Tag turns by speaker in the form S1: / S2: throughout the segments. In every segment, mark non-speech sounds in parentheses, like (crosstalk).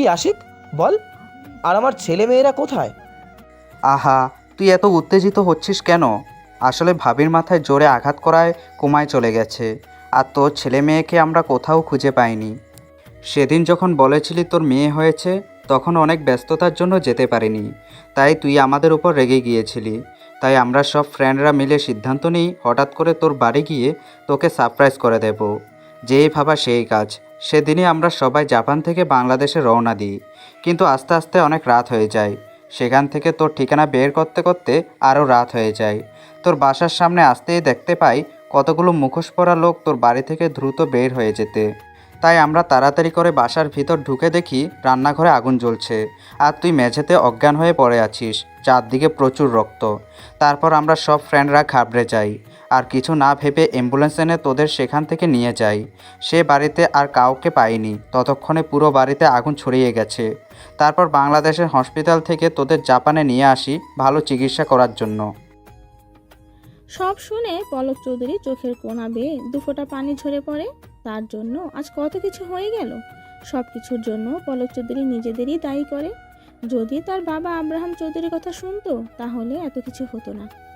S1: কি আশিক? বল। আর আমার ছেলে মেয়েরা কোথায়?
S2: আহা, তুই এত উত্তেজিত হচ্ছিস কেন? আসলে ভাবির মাথায় জোরে আঘাত করায় কোমায় চলে গেছে। আর তোর ছেলে মেয়েকে আমরা কোথাও খুঁজে পাইনি। সেদিন যখন বলেছিলি তোর মেয়ে হয়েছে, তখন অনেক ব্যস্ততার জন্য যেতে পারিনি। তাই তুই আমাদের উপর রেগে গিয়েছিলি। তাই আমরা সব ফ্রেন্ডরা মিলে সিদ্ধান্ত নিই, হঠাৎ করে তোর বাড়ি গিয়ে তোকে সারপ্রাইজ করে দেব। যেই ভাবা সেই কাজ। সেদিনই আমরা সবাই জাপান থেকে বাংলাদেশে রওনা দিই। কিন্তু আস্তে আস্তে অনেক রাত হয়ে যায়। সেখান থেকে তোর ঠিকানা বের করতে করতে আরও রাত হয়ে যায়। তোর বাসার সামনে আসতেই দেখতে পাই কতগুলো মুখোশ পরা লোক তোর বাড়ি থেকে দ্রুত বের হয়ে যেতে। তাই আমরা তাড়াতাড়ি করে বাসার ভিতর ঢুকে দেখি রান্নাঘরে আগুন জ্বলছে। আর তুই মেঝেতে অজ্ঞান হয়ে পড়ে আছিস, চারদিকে প্রচুর রক্ত। তারপর আমরা সব ফ্রেন্ডরা ঘাবড়ে যাই। আর কিছু না ভেবে অ্যাম্বুলেন্স এনে তোদের সেখান থেকে নিয়ে যাই। সে বাড়িতে আর কাউকে পাইনি। ততক্ষণে পুরো বাড়িতে আগুন ছড়িয়ে গেছে। তারপর বাংলাদেশের হসপিটাল থেকে তোদের জাপানে নিয়ে আসি ভালো চিকিৎসা করার জন্য।
S3: সব শুনে পলক চৌধুরী চোখের কোনা বেয়ে দুফোঁটা পানি ঝরে পড়ে। তার জন্য আজ কত কিছু হয়ে গেল? সব কিছুর জন্য পলক চৌধুরী নিজেদেরই দায়ী করে। যদি তার বাবা আব্রাহাম চৌধুরীর কথা শুনতো, তাহলে এত কিছু হতো না।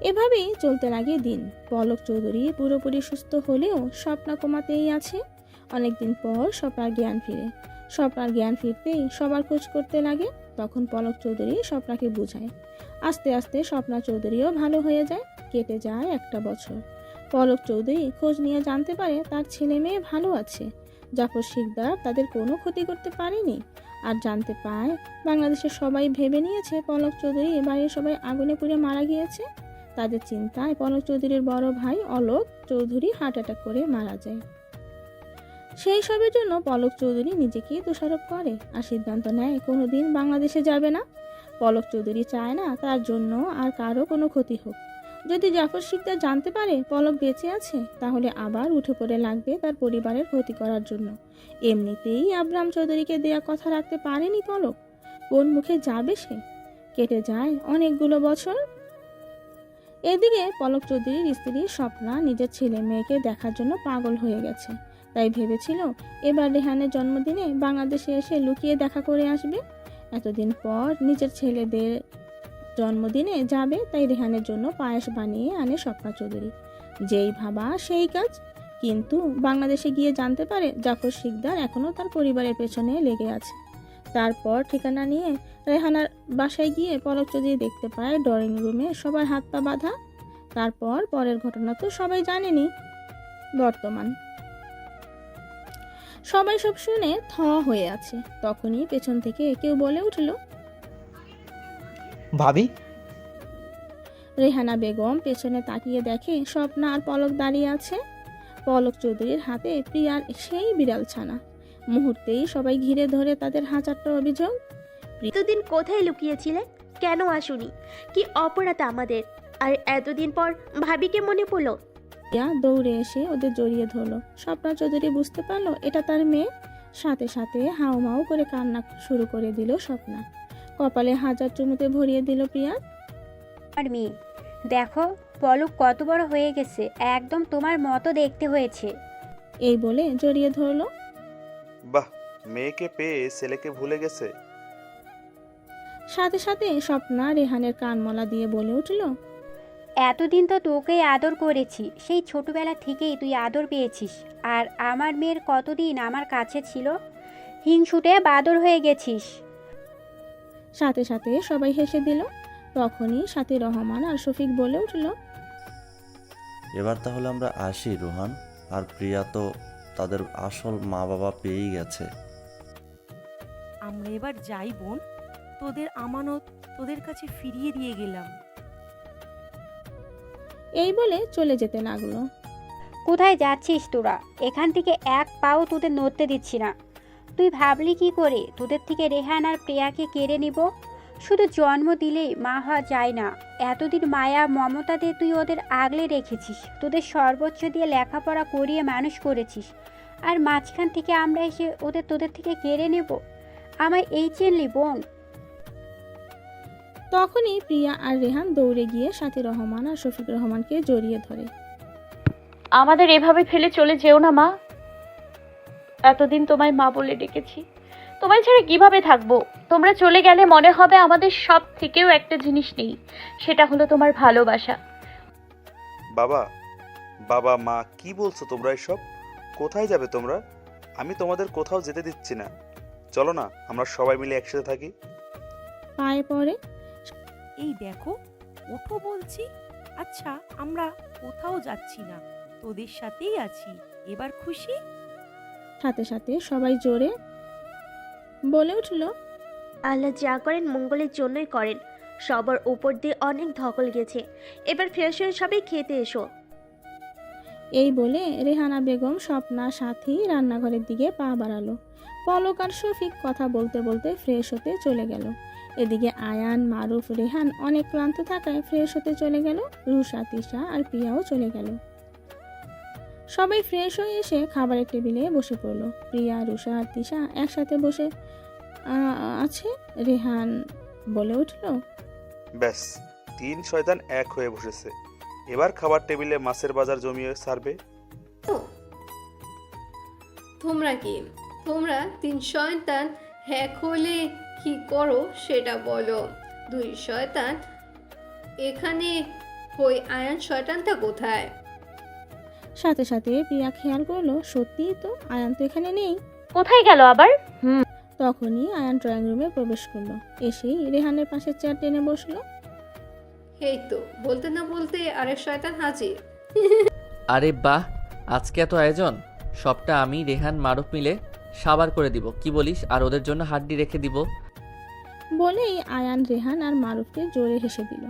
S3: এভাবেই চলতে লাগে দিন। পলক চৌধুরী পুরোপুরি সুস্থ হলেও স্বপ্না কমাতেই আছে। অনেকদিন পর স্বপ্নার জ্ঞান ফিরে। স্বপ্নার জ্ঞান ফিরতেই সবার খোঁজ করতে লাগে, তখন পলক চৌধুরী স্বপ্নাকে বুঝায়। আস্তে আস্তে স্বপ্না চৌধুরীও ভালো হয়ে যায়, কেটে যায় একটা বছর। পলক চৌধুরী খোঁজ নিয়ে জানতে পারে তার ছেলে মেয়ে ভালো আছে। জাফর শিকদার তাদের কোনো ক্ষতি করতে পারেনি। আর জানতে পায়, বাংলাদেশের সবাই ভেবে নিয়েছে পলক চৌধুরী বাড়ির সবাই আগুনে পুড়ে মারা গিয়েছে। তাদের চিন্তায় পলক চৌধুরীর বড় ভাই অলোক চৌধুরী হার্ট অ্যাটাক করে মারা যায়। সেই সবের জন্য পলক চৌধুরী নিজেকেই দোষারোপ করে আর সিদ্ধান্ত নেয় কোনো দিন বাংলাদেশে যাবে না। পলক চৌধুরী চায় না তার জন্য আর কারও কোনো ক্ষতি হোক। যদি জাফর শিকদার জানতে পারে পলক বেঁচে আছে, তাহলে আবার উঠে পড়ে লাগবে তার পরিবারের ক্ষতি করার জন্য। এমনিতেই আব্রাম চৌধুরীকে দেয়া কথা রাখতে পারেনি পলক। কোন মুখে যাবে সে? কেটে যায় অনেকগুলো বছর এদিকে পলক চৌধুরীর স্ত্রী স্বপ্না নিজের ছেলে মেয়েকে দেখার জন্য পাগল হয়ে গেছে। তাই ভেবেছিল, এবার রেহানের জন্মদিনে বাংলাদেশে এসে লুকিয়ে দেখা করে আসবে। এতদিন পর নিজের ছেলেদের জন্মদিনে যাবে, তাই রেহানের জন্য পায়েস বানিয়ে আনে স্বপ্না চৌধুরী। যেই ভাবা সেই কাজ। কিন্তু বাংলাদেশে গিয়ে জানতে পারে, জাফর শিকদার এখনও তার পরিবারের পেছনে লেগে আছে। তারপর ঠিকানা নিয়ে রেহানার বাসায় গিয়ে পলক চৌধুরী দেখতে পায় ড্রয়িং রুমে সবার হাত পা বাঁধা। তারপর পরের ঘটনা তো সবাই জানেনি বর্তমান। সবাই সব শুনে থ হয়ে আছে তখনই পেছন থেকে কেউ বলে উঠল
S1: ভাবি?
S3: রেহানা বেগম পেছনে তাকিয়ে দেখে স্বপ্না আর পলক দাঁড়িয়ে আছে। পলক চৌধুরীর হাতে প্রিয়ার সেই বিড়াল ছানা মুহূর্তেই সবাই ঘিরে ধরে তাদের হাজারটা অভিযোগ।
S4: এতদিন কোথায় লুকিয়েছিলে? কেন আসুনি? কি অপরাধ আমাদের? আর এতদিন পর ভাবিকে মনে পড়ল?
S3: প্রিয়া দৌড়ে এসে ওদের জড়িয়ে ধরলো। স্বপ্না চৌধুরী বুঝতে পারল এটা তার মেয়ে। সাথে সাথে হাউমাউ করে কান্না শুরু করে দিল স্বপ্না। কপালে হাজার চুমুতে ভরিয়ে দিল প্রিয়া।
S5: আর মেয়ে দেখো পলক কত বড় হয়ে গেছে। একদম তোমার মতো দেখতে হয়েছে।
S3: এই বলে জড়িয়ে ধরলো।
S6: বাহ মেয়েকে পেয়ে ছেলেকে ভুলে গেছে।
S3: সাথে সাথে স্বপ্না রেহানের কানমলা দিয়ে বলে উঠল
S5: এতদিন তো তোকেই আদর করেছি সেই ছোটবেলা থেকেই তুই আদর পেয়েছিস। আর আমার মেয়ের কতদিন আমার কাছে ছিল? হিংসুটে বাদর হয়ে গেছিস।
S3: সাথে সাথে সবাই হেসে দিল। তখনই সাথে রহমান আর শফিক বলে উঠল
S7: এবার তাহলে আমরা আসি রোহান। আর প্রিয়া তো তাদের আসল মা বাবা পেয়েই গেছে।
S8: আমরা এবার যাই বোন। তোদের আমানত তোদের কাছে ফিরিয়ে দিয়ে গেলাম।
S3: এই বলে চলে যেতে লাগল।
S5: কোথায় যাচ্ছিস তোরা? এখান থেকে এক পাও তোদের নড়তে দিচ্ছি না। তুই ভাবলি কি করে? তোদের থেকে রেহান আর প্রিয়াকে কেড়ে নিব? শুধু জন্ম দিলেই মা হওয়া যায় না। এতদিন মায়া মমতা দিয়ে তুই ওদের আগলে রেখেছিস। তোদের সর্বোচ্চ দিয়ে লেখাপড়া করিয়ে মানুষ করেছিস। আর মাঝখান থেকে আমরা এসে ওদের তোদের থেকে কেড়ে নেব। আমায় এই চেনলি বোন।
S3: তখনই প্রিয়া আর রেহান দৌড়ে গিয়ে সাথী রহমান আর শফিক রহমানকে জড়িয়ে ধরে।
S9: আমাদের এভাবে ফেলে চলে যেও না মা। এতদিন তোমায় মা বলে ডেকেছি। তোমায় ছাড়া কীভাবে থাকব? তোমরা চলে গেলে মনে হবে আমাদের সব থেকেও একটা জিনিস নেই সেটা হলো তোমার ভালোবাসা।
S6: বাবা বাবা মা কি বলছো তোমরা এসব? কোথায় যাবে তোমরা? আমি তোমাদের কোথাও যেতে দিচ্ছি না। চলো না আমরা সবাই মিলে একসাথে থাকি।
S3: পায়ে পড়ে
S8: এই দেখো ওঠো বলছি। আচ্ছা আমরা কোথাও যাচ্ছি না তোদের সাথেই আছি। এবার খুশি?
S3: সাথে সাথে সবাই জোরে বলে উঠল
S4: আল্লাহ যা করেন মঙ্গলের জন্যই করেন। সবার উপর দিয়ে অনেক ধকল গেছে। এবার ফ্রেশ হয়ে সবাই খেতে এসো।
S3: এই বলে রেহানা বেগম স্বপ্না, সাথী রান্নাঘরের দিকে পা বাড়ালো। পলক আর শফিক কথা বলতে বলতে ফ্রেশ হতে চলে গেল। এদিকে আয়ান, মারুফ, রেহান অনেক ক্লান্ত থাকায় ফ্রেশ হতে চলে গেল। রুষা তিশা আর প্রিয়াও চলে গেল। সবাই ফ্রেশ হয়ে এসে খাবারের টেবিলে বসে পড়ল। প্রিয়া রুষা আর তিশা একসাথে বসে আছে? রেহান বলে উঠল,
S6: ব্যাস, তিন শয়তান এক হয়ে বসেছে। এবার খাবার টেবিলে মাছের বাজার জমিয়ে সারবে।
S10: তোমরা কি তোমরা তিন শয়তান হ্যাক হলে কি করো সেটা বলো। দুই শয়তান এখানে ওই আয়ান শয়তানটা কোথায়?
S3: সাথে সাথে প্রিয়া খেয়াল করল সত্যিই তো আয়ান তো এখানে নেই।
S9: কোথায় গেল আবার?
S3: তখনই আয়ান ড্রয়িং রুমে প্রবেশ করল। এসেই রেহানের পাশে চেয়ার টেনে বসল।
S10: এই তো বলতে না বলতে আরেক শয়তান হাজির।
S11: আরে বাহ আজকে এত আয়োজন? সবটা আমি রেহান মারুফ মিলে সাবার করে দিব। কি বলিস? আর ওদের জন্য হাড্ডি রেখে দিব।
S3: বলেই আয়ান রেহান আর মারুফকে জোরে হেসে দিল।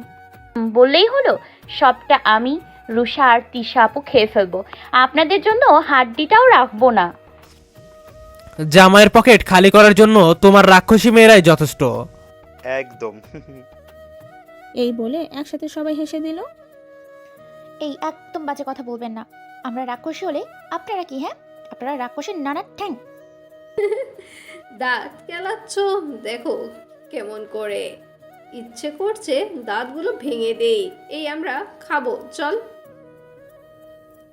S9: বললেই হলো সবটা আমি রুষা আর তিশা আপু খেয়ে ফেলব। আপনাদের জন্য হাড্ডিটাও রাখব না।
S12: জামাইয়ের পকেট খালি করার জন্য তোমার রাক্ষসী মেয়েরাই যথেষ্ট।
S6: একদম। (laughs)
S3: এই বলে একসাথে সবাই হেসে দিল।
S13: এই একদম বাজে কথা বলবেন না। আমরা রাক্ষসী হলে আপনারা কি হ্যাঁ? আপনারা রাক্ষসের নানা ঠ্যাং। (laughs)
S10: দাঁত কেলাচ্ছ? দেখো কেমন করে। ইচ্ছে করছে দাঁতগুলো ভেঙে দেই। এই আমরা খাব চল।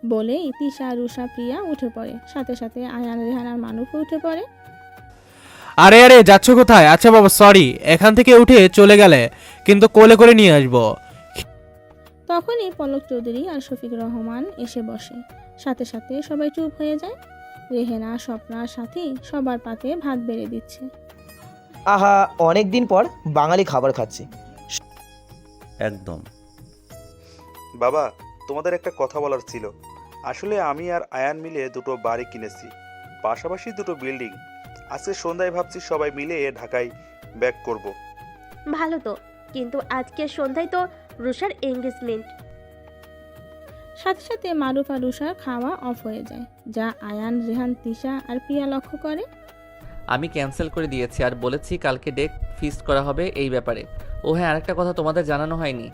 S3: বলেই তিশা রুষা প্রিয়া উঠে পড়ে। সাথে সাথে আয়ান রেহান আর মারুফও উঠে পড়ে।
S12: আরে আরে যাচ্ছ কোথায়? আচ্ছা বাবা সরি এখান থেকে উঠে চলে গেলে কিন্তু কোলে করে নিয়ে আসব।
S3: তখনই পলক চৌধুরী আর শফিক রহমান এসে বসে। সাথে সাথে সবাই চুপ হয়ে যায়। রেহেনা স্বপ্নার সাথে সবার পাতে ভাত বেড়ে দিচ্ছে।
S1: আহা অনেক দিন পর বাঙালি খাবার খাচ্ছি।
S7: একদম।
S6: বাবা তোমাদের একটা কথা বলার ছিল। আসলে আমি আর আয়ান মিলে দুটো বাড়ি কিনেছি। পাশাপাশি দুটো বিল্ডিং। আজকে সন্ধ্যায় ভাবছি সবাই মিলে ঢাকায় ব্যাক করব।
S4: ভালো তো কিন্তু আজকের সন্ধ্যায় তো রুষার এঙ্গেজমেন্ট
S3: সাথে সাথে মারুফ আর রুষার খাওয়া অফ হয়ে যায় যা আয়ান রেহান তিশা আর প্রিয়া লক্ষ্য করে।
S11: আমি ক্যান্সেল করে দিয়েছি আর বলেছি কালকে ডেক ফিক্সড করা হবে এই ব্যাপারে। ও হ্যাঁ আরেকটা কথা তোমাদের জানানো হয়নি।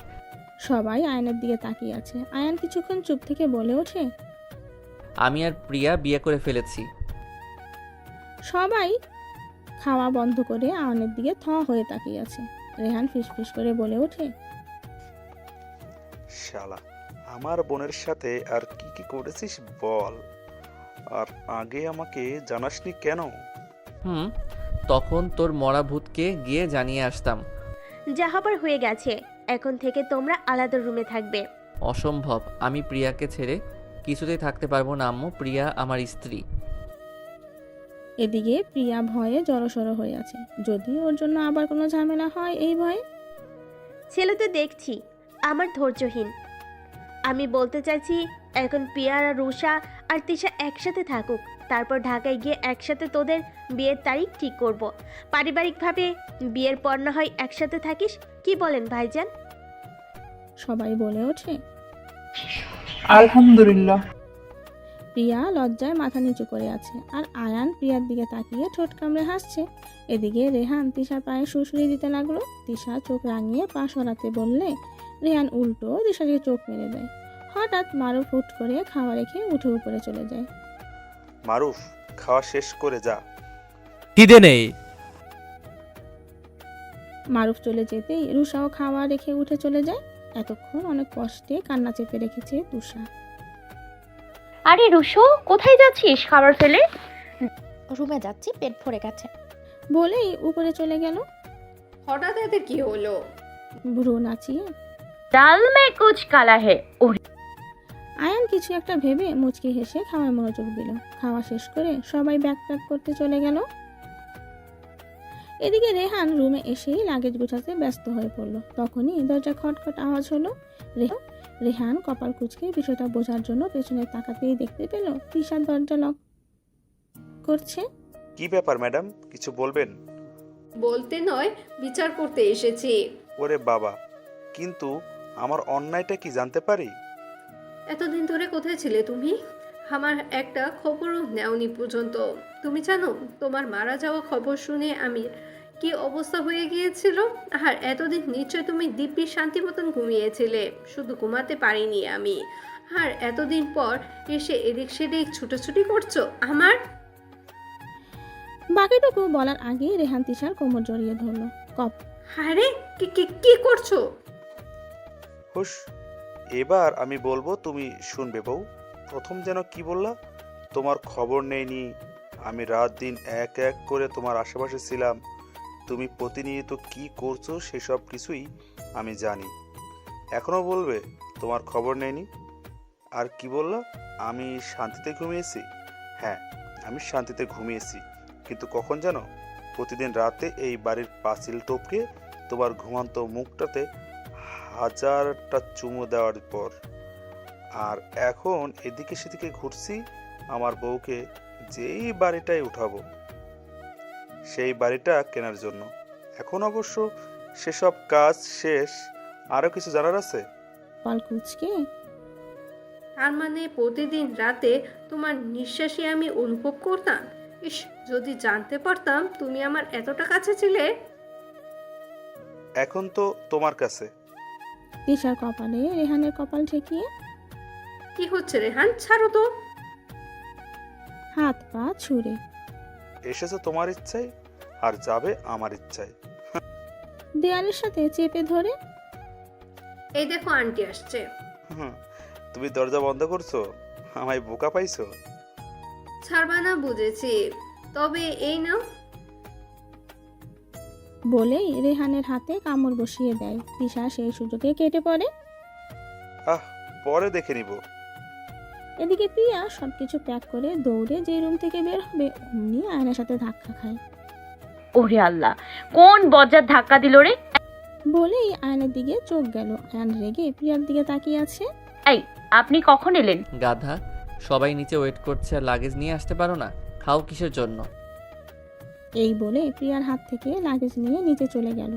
S3: সবাই আয়নের দিকে তাকিয়ে আছে। আয়ান কিছুক্ষণ চুপ থেকে বলে ওঠে
S11: আমি আর প্রিয়া বিয়ে করে ফেলেছি।
S3: সবাই খাওয়া বন্ধ করে আয়নের দিকে থ হয়ে তাকিয়ে আছে। রেহান ফিসফিস করে বলে ওঠে
S6: শালা আমার বোনের সাথে আর কি কি করেছিস বল? আর আগে আমাকে জানাসনি কেন?
S11: হুম তখন তোর মরা ভূতকে গিয়ে জানিয়ে আসতাম।
S4: যা হবার হয়ে গেছে এখন থেকে তোমরা আলাদা রুমে থাকবে।
S11: অসম্ভব আমি প্রিয়াকে ছেড়ে কিছুতেই থাকতে পারব না আম্মু প্রিয়া আমার স্ত্রী।
S3: এদিকে প্রিয়া ভয়ে জড়সড় হয়ে আছে। যদি ওর জন্য আবার কোনো ঝামেলা হয় এই ভয়ে?
S4: ছেলে তো দেখছি আমার ধৈর্যহীন। আমি বলতে চাইছি এখন পিয়ার আর রুষা আর তিশা একসাথে থাকুক তারপর ঢাকায় গিয়ে একসাথে তোদের বিয়ের তারিখ ঠিক করব। পারিবারিকভাবে বিয়ের পর না হয় একসাথে থাকিস কি বলেন ভাইজান?
S3: সবাই বলে ওঠে।
S14: আলহামদুলিল্লাহ।
S3: প্রিয়া লজ্জায় মাথা নিচু করে আছে আর আয়ান প্রিয়ার দিকে তাকিয়ে ঠোঁট কামড়ে হাসছে। এদিকে রেহান তিশার পায়ে সুসুরি দিতে লাগল। তিশা চোখ রাঙিয়ে পা সরাতে বললে রেহান উল্টো তিশাকে চোখ মেরে দেয়। হঠাৎ মারুফ হুট করে খাওয়া রেখে উঠে উপরে চলে যায়।
S6: মারুফ খাওয়া শেষ করে যা।
S12: খিদে নেই।
S3: মারুফ চলে যেতেই রুষাও খাওয়া রেখে উঠে চলে যায়। এতক্ষণ অনেক কষ্টে কান্না চেপে রেখেছে তুষা
S9: আরে রুশো কোথায় যাচ্ছিস খাবার ফেলে?
S13: রুমে যাচ্ছি পেট ভরে গেছে।
S3: বলেই উপরে চলে গেল।
S10: হঠাৎ এতে কি হলো?
S3: ভ্রু নাচিয়ে।
S9: ডাল মে কুচ কালা হে।
S3: আয়ান কিছু একটা ভেবে মুচকি হেসে খাওয়ায় মনোযোগ দিল। খাওয়া শেষ করে সবাই ব্যাগ প্যাক করতে চলে গেল। এদিকে রেহান রুমে এসেই লাগেজ গোছাতে ব্যস্ত হয়ে পড়ল। তখনই দরজা খটখট আওয়াজ হলো। রেহ- রেহান কপাল কুচকে বিষয়টা বোঝার জন্য পেছনে তাকাতেই দেখতে পেল তিশার দরজা লক। করছে?
S6: কি ব্যাপার ম্যাডাম? কিছু বলবেন?
S10: বলতে নয় বিচার করতে এসেছি।
S6: ওরে বাবা কিন্তু আমার অন্যায়টা কি জানতে পারি?
S10: এতদিন ধরে কোথায় ছিলে তুমি? আমার একটা খবরও নেওনি পর্যন্ত। তুমি জানো তোমার মারা যাওয়া খবর শুনে আমি কি অবস্থা হয়ে গিয়েছিল? আর এতদিন নিশ্চয় তুমি দিব্যি শান্তি মতন ঘুমিয়েছিলে। শুধু ঘুমাতে পারিনি আমি। আর এতদিন পর এসে এদিক সেদিক ছুটোছুটি করছ? আমার?
S3: বাকিটুকু বলার আগে রেহান তিশার কোমর জড়িয়ে ধরলো। কপ।
S10: আরে কি কি কি করছ?
S6: হুস এবার আমি বলব তুমি শুনবে বউ। প্রথম যেন কি বললা? তোমার খবর নেইনি। আমি রাত দিন এক এক করে তোমার আশেপাশে ছিলাম। তুমি প্রতিনিয়ত কি করছ সেসব কিছুই আমি জানি। এখনও বলবে, তোমার খবর নেয়নি? আর কি বললা? আমি শান্তিতে ঘুমিয়েছি। হ্যাঁ আমি শান্তিতে ঘুমিয়েছি। কিন্তু কখন জানো প্রতিদিন রাতে এই বাড়ির পাঁচিল টপকে তোমার ঘুমান্ত মুখটাতে হাজারটা চুমু দেওয়ার পর। আর এখন এদিকে সেদিকে ঘুরছি, আমার বউকে যেই বাড়িটায় উঠাবো। সেই বাড়িটা কেনার জন্য। এখন অবশ্য সেসব কাজ শেষ। আরও কিছু জানার আছে?
S3: কপাল কুচকে।
S10: তার মানে প্রতিদিন রাতে তোমার নিঃশ্বাসই আমি অনুভব করতাম? ইস যদি জানতে পারতাম তুমি আমার এতটা কাছে ছিলে।
S6: এখন তো তোমার কাছে।
S3: তিশার কপালে রেহানের কপাল ঠেকিয়ে।
S10: কি হচ্ছে রেহান? ছাড়ো তো।
S3: হাত পা ছুঁড়ে।
S6: এসেছ তোমার ইচ্ছায় আর যাবে আমার ইচ্ছায়।
S3: দেয়ালের সাথে চেপে ধরে
S10: এই দেখো আন্টি আসছে।
S6: হুম, তুমি দরজা বন্ধ করছ? আমায় বোকা পাইছো?
S10: ছাড়বা না বুঝেছি তবে এই নাও।
S3: বলেই রেহানের হাতে কামড় বসিয়ে দেয়। তিশা সেই সুযোগে কেটে পড়ে।
S6: আহ পরে দেখে নিব।
S3: এদিকে প্রিয়া সব কিছু প্যাক করে দৌড়ে যে রুম থেকে বের হবে অমনি আয়নার সাথে ধাক্কা খায়।
S9: ওরে আল্লাহ কোন বজ্জার ধাক্কা দিল রে?
S3: বলেই আয়নার দিকে চোখ গেল। আয়ন রেগে প্রিয়ার দিকে তাকিয়ে আছে।
S9: এই আপনি কখন এলেন?
S11: গাধা সবাই নিচে ওয়েট করছে আর লাগেজ নিয়ে আসতে পারো না? খাও কিসের জন্য?
S3: এই বলে প্রিয়ার হাত থেকে লাগেজ নিয়ে নিচে চলে গেল।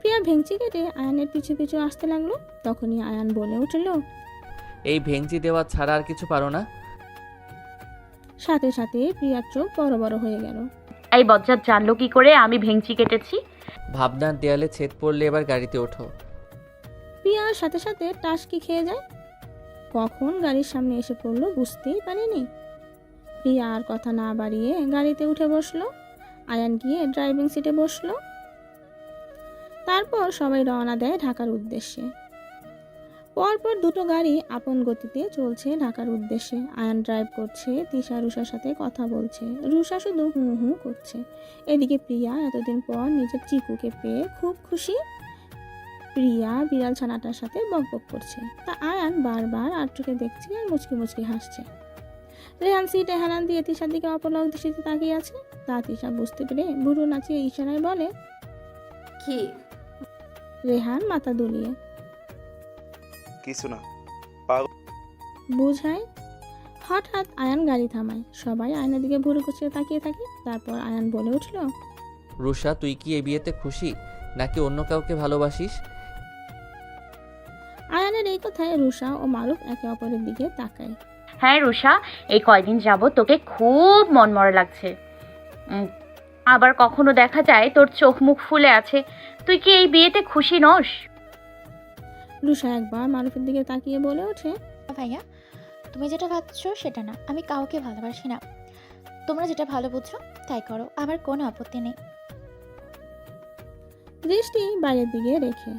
S3: প্রিয়া ভেঙচি কেটে আয়ানের পিছু পিছু আসতে লাগল। তখনই আয়ান বলে উঠল
S11: এই ভেঙচি দেওয়া ছাড়া আর কিছু পারো না?
S3: সাথে সাথে প্রিয়ার চোখ বড় বড় হয়ে গেল।
S9: এই বজ্জার জানলো কি করে? আমি ভেঙচি কেটেছি।
S11: ভাবনার দেয়ালে ছেদ পড়লে এবার গাড়িতে ওঠো।
S3: প্রিয়ার সাথে সাথে টাসকি খেয়ে যায়। কখন গাড়ির সামনে এসে পড়ল বুঝতেই পারেনি। প্রিয়া আর কথা না বাড়িয়ে গাড়িতে উঠে বসল। আয়ান গিয়ে ড্রাইভিং সিটে বসল। তারপর সবাই রওনা দেয় ঢাকার উদ্দেশ্যে। পরপর দুটো গাড়ি আপন গতিতে চলছে ঢাকার উদ্দেশ্যে। আয়ান ড্রাইভ করছে তিশা রুষার সাথে কথা বলছে। রুষা শুধু হু হু করছে। এদিকে প্রিয়া এতদিন পর নিজের চিকুকে পেয়ে খুব খুশি। প্রিয়া বিড়াল ছানাটার সাথে বকবক করছে। তা আয়ান বারবার আটটুকে দেখছে আর মুচকি মুচকি হাসছে। রেহান সিটে হেলান দিয়ে তিশার দিকে অপলক দৃষ্টিতে তাকিয়ে আছে। তা তিশা বুঝতে পেরে বুড়ো নাচিয়ে ইশারায় বলে
S10: কি?
S3: রেহান মাথা দুলিয়ে
S6: কিছু না।
S3: বুঝায় হঠাৎ আয়ান গাড়ি থামায়। সবাই আয়নার দিকে ভুরু কুচিয়ে তাকিয়ে থাকে। তারপর আয়ান বলে উঠল
S11: রুষা তুই কি এই বিয়েতে খুশি? নাকি অন্য কাউকে ভালোবাসিস?
S3: আয়ানের এই কথায় রুষা ও মারুফ একে অপরের দিকে তাকায়।
S9: হ্যাঁ রুষা এই কয়দিন যাব তোকে খুব মনমরা লাগছে। উম, আবার কখনো দেখা যায় তোর চোখ মুখ ফুলে আছে। তুই কি এই বিয়েতে খুশি নস?
S3: রুষা একবার মারুফের দিকে তাকিয়ে বলে ওঠে
S13: ভাইয়া তুমি যেটা ভাবছ সেটা না আমি কাউকে ভালোবাসি না। তোমরা যেটা ভালো বুঝছ তাই করো আমার কোনো আপত্তি নেই।
S3: দৃষ্টি বাইরের দিকে রেখে।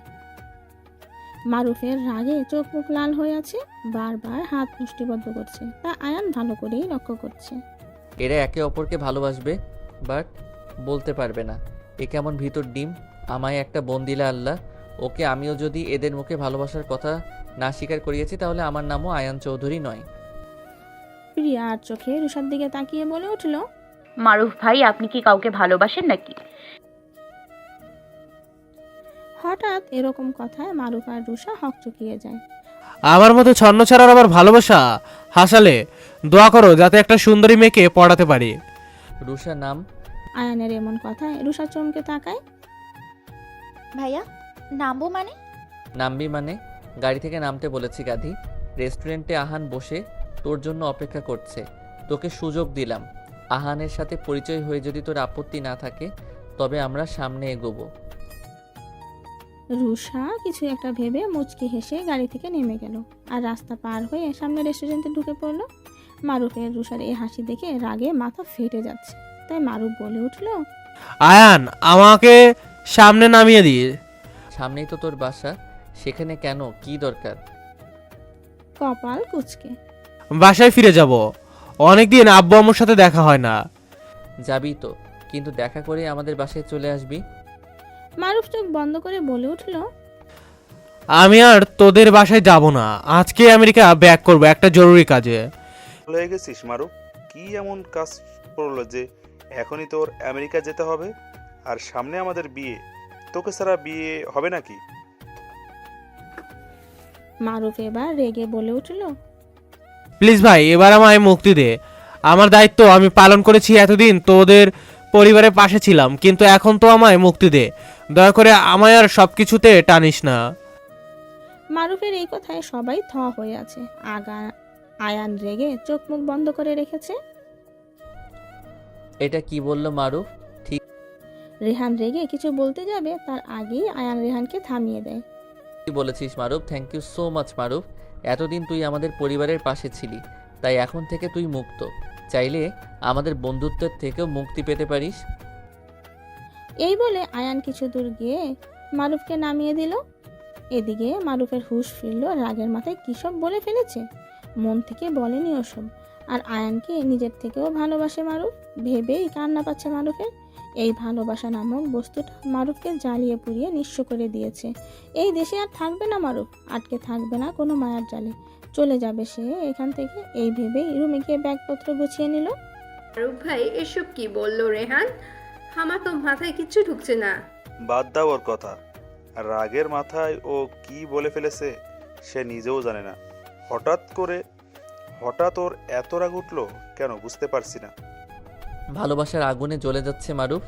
S3: মারুফের রাগে চোখ মুখ লাল হয়ে আছে বারবার হাত মুষ্টিবদ্ধ করছে। তা আয়ান ভালো করেই লক্ষ্য করছে।
S11: এরা একে অপরকে ভালোবাসবে বাট বলতে পারবে না এ কেমন ভিতর ডিম আমায় একটা বন্দিলা আল্লাহ ওকে আমিও যদি এদের মুখে ভালোবাসার কথা না স্বীকার করিয়েছি তাহলে আমার নামও আয়ান চৌধুরী নয়।
S3: প্রিয়া আর চোখে রুষার দিকে তাকিয়ে বলে উঠল
S9: মারুফ ভাই আপনি কি কাউকে ভালোবাসেন নাকি?
S3: হঠাৎ এরকম কথায় মারুফ আর রুষা হকচকিয়ে যায়।
S12: আমার মতো ছন্ন ছাড়ার আবার ভালোবাসা? হাসালে দোয়া করো যাতে একটা সুন্দরী মেয়েকে পড়াতে পারি।
S11: রুষা নাম?
S3: আয়ানের এমন কথায় রুষা চমকে তাকায়।
S13: ভাইয়া নামবো মানে?
S11: নামবি মানে? গাড়ি থেকে নামতে বলেছি গাধি। রেস্টুরেন্টে আহান বসে তোর জন্য অপেক্ষা করছে। তোকে সুযোগ দিলাম। আহানের সাথে পরিচয় হয়ে যদি তোর আপত্তি না থাকে তবে আমরা সামনে এগোবো।
S3: রুষা কিছু একটা ভেবে মুচকি হেসে গাড়ি থেকে নেমে গেল আর রাস্তা পার হয়ে সামনে রেস্টুরেন্টে ঢুকে পড়ল। মারুফের রুষার এই হাসি দেখে রাগে মাথা ফেটে যাচ্ছে। তাই মারুফ বলে উঠল
S12: আয়ান আমাকে সামনে নামিয়ে দিয়ে
S11: সামনেই তো তোর বাসা। সেখানে কেন? কি দরকার?
S3: কপাল কুচকে।
S12: বাসায় ফিরে যাব। অনেকদিন আব্বু আম্মুর সাথে দেখা হয় না।
S11: যাবি তো কিন্তু দেখা করে আমাদের বাসায় চলে আসবি।
S3: মারুফ চোখ বন্ধ করে বলে উঠল
S12: আমি আর তোদের বাসায় যাব না। আজকে আমেরিকা ব্যাক করব একটা জরুরি কাজে।
S6: হয়ে গেছিস মারু কি এমন কাজ পড়ল যে এখনই তোর আমেরিকা যেতে হবে? আর সামনে আমাদের বিয়ে। তোকে ছাড়া বিয়ে হবে নাকি?
S3: মারুফ এবার রেগে বলে উঠল
S12: প্লিজ ভাই এবার আমায় মুক্তি দে। আমার দায়িত্ব আমি পালন করেছি এতদিন তোদের পরিবারের পাশে ছিলাম কিন্তু এখন তো আমায় মুক্তি দে। দয়া করে আমায় আর সব কিছুতে টানিস না।
S3: মারুফের এই কথায় সবাই থ হয়ে আছে। আগা আয়ান রেগে চোখ মুখ বন্ধ করে রেখেছে।
S11: এটা কি বলল মারুফ?
S3: রেহান রেগে কিছু বলতে যাবে তার আগেই আয়ান রেহানকে থামিয়ে দেয়।
S11: তুই বলেছিস Maruf? Thank you so much Maruf. এতদিন তুই আমাদের পরিবারের পাশে ছিলি তাই এখন থেকে তুই মুক্ত। চাইলে আমাদের বন্ধুত্বের থেকেও মুক্তি পেতে পারিস।
S3: এই বলে আয়ান কিছু দূর গিয়ে মারুফকে নামিয়ে দিল। এদিকে মারুফের হুঁশ ফিরল রাগের মাথায় কী সব বলে ফেলেছে? মন থেকে বলেনি ওসব। আর আয়ানকে নিজের থেকেও ভালোবাসে মারুফ। ভেবেই কান্না পাচ্ছে মারুফের। এই ভালোবাসা নামক বস্তুটা মারুফকে জ্বালিয়ে পুড়িয়ে নিঃস্ব করে দিয়েছে। এই দেশে আর থাকবে না মারুফ আটকে থাকবে না কোনো মায়ার জালে। চলে যাবে সে এখান থেকে। এই ভেবেই রুমে গিয়ে ব্যাগপত্র গুছিয়ে নিল।
S10: মারুফ ভাই এসব কি বলল রেহান? আমার তো মাথায় কিচ্ছু ঢুকছে না।
S6: বাদ দাও ওর কথা। রাগের মাথায় ও কি বলে ফেলেছে সে নিজেও জানে না। হঠাৎ করে হঠাৎ ওর এত রাগ উঠল কেন বুঝতে পারছি না।
S11: ভালোবাসার আগুনে জ্বলে যাচ্ছে মারুফ।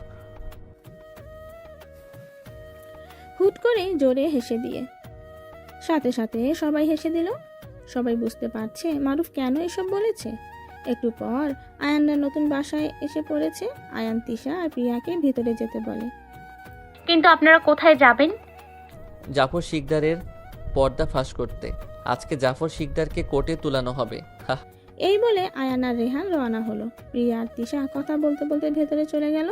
S3: হুট করে জোরে হেসে দিয়ে। সাথে সাথে সবাই হেসে দিল। সবাই বুঝতে পারছে মারুফ কেন এসব বলেছে। একটু পর আয়ানরা নতুন বাসায় এসে পড়েছে। আয়ান তিশা আর প্রিয়াকে ভিতরে যেতে বলে।
S9: কিন্তু আপনারা কোথায় যাবেন?
S11: জাফর শিকদারের পর্দা ফাঁস করতে। আজকে জাফর শিকদারকে কোর্টে তুলানো হবে।
S3: এই বলে আয়ান আর রেহান রওনা হলো। প্রিয়া আর তিশা কথা বলতে বলতে ভেতরে চলে গেল।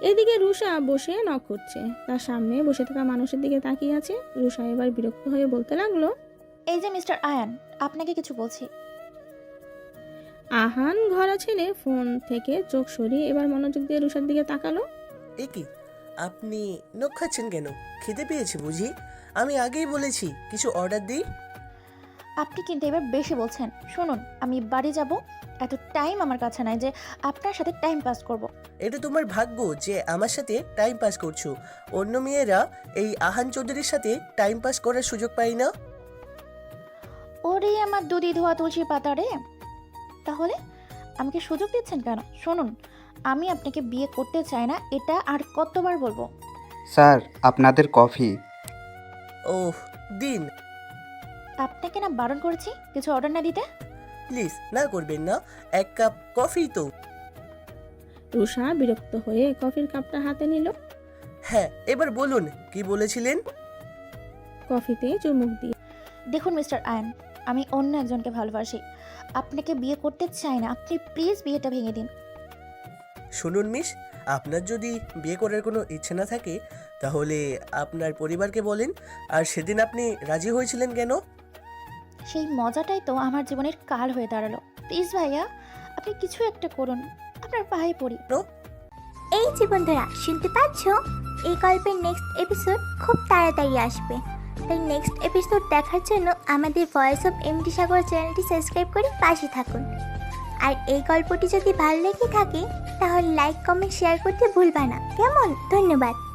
S3: এদিকে রুষা বসে নখ করছে তার সামনে বসে থাকা মানুষের দিকে তাকিয়ে আছে। রুষা এবার বিরক্ত হয়ে বলতে লাগল
S13: এই যে মিস্টার আয়ান আপনাকে কিছু বলছি।
S3: আহান ঘরা ছেড়ে ফোন থেকে চোখ সরিয়ে এবার মনোযোগ দিয়ে রুষার দিকে তাকালো।
S14: এ কি? আপনি নখ খাচ্ছেন কেন? খেতে পেয়েছে বুঝি? আমি আগেই বলেছি কিছু অর্ডার দিই?
S13: আপনি কিন্তু এবার বেশি বলছেন। শুনুন আমি বাড়ি যাব এত টাইম আমার কাছে নাই যে আপনার সাথে টাইম পাস করব।
S14: এটা তোমার ভাগ্য যে আমার সাথে টাইম পাস করছ। অন্য মেয়েরা এই আহান চৌধুরীর সাথে টাইম পাস করার সুযোগ পাই না।
S13: ওরে আমার দুধি ধোয়া তুলসী পাতা রে। তাহলে আমাকে সুযোগ দিচ্ছেন কেন? শুনুন আমি আপনাকে বিয়ে করতে চাই না এটা আর কতবার বলব?
S2: স্যার আপনাদের কফি।
S14: ওহ দিন।
S13: আপনাকে না বারণ করেছি কিছু অর্ডার না দিতে?
S14: প্লিজ না করবেন না। এক কাপ কফি তো।
S3: রুষা বিরক্ত হয়ে কফির কাপটা হাতে নিল।
S14: হ্যাঁ এবার বলুন কি বলেছিলেন?
S3: কফিতে চুমুক দিয়ে
S13: দেখুন মিস্টার আয়ন আমি অন্য একজনকে ভালোবাসি। আপনাকে বিয়ে করতে চাই না আপনি প্লিজ বিয়েটা ভেঙে দিন।
S14: শুনুন মিস আপনার যদি বিয়ে করার কোনো ইচ্ছে না থাকে তাহলে আপনার পরিবারকে বলেন আর সেদিন আপনি রাজি হয়েছিলেন কেন?
S13: সেই মজাটাই তো আমার জীবনের কাল হয়ে দাঁড়াল। প্লিজ ভাইয়া, আপনি কিছু একটা করুন। আপনার পায়ে পড়ি।
S15: এই যে বন্ধুরা শুনতে পাচ্ছ? এই গল্পের নেক্সট এপিসোড খুব তাড়াতাড়ি আসবে। তাই নেক্সট এপিসোড দেখার জন্য আমাদের ভয়েস অফ এমডি সাগর চ্যানেলটি সাবস্ক্রাইব করে পাশে থাকুন। আর এই গল্পটি যদি ভালো লেগে থাকে, তাহলে লাইক কমেন্ট শেয়ার করতে ভুলবা না। কেমন? ধন্যবাদ।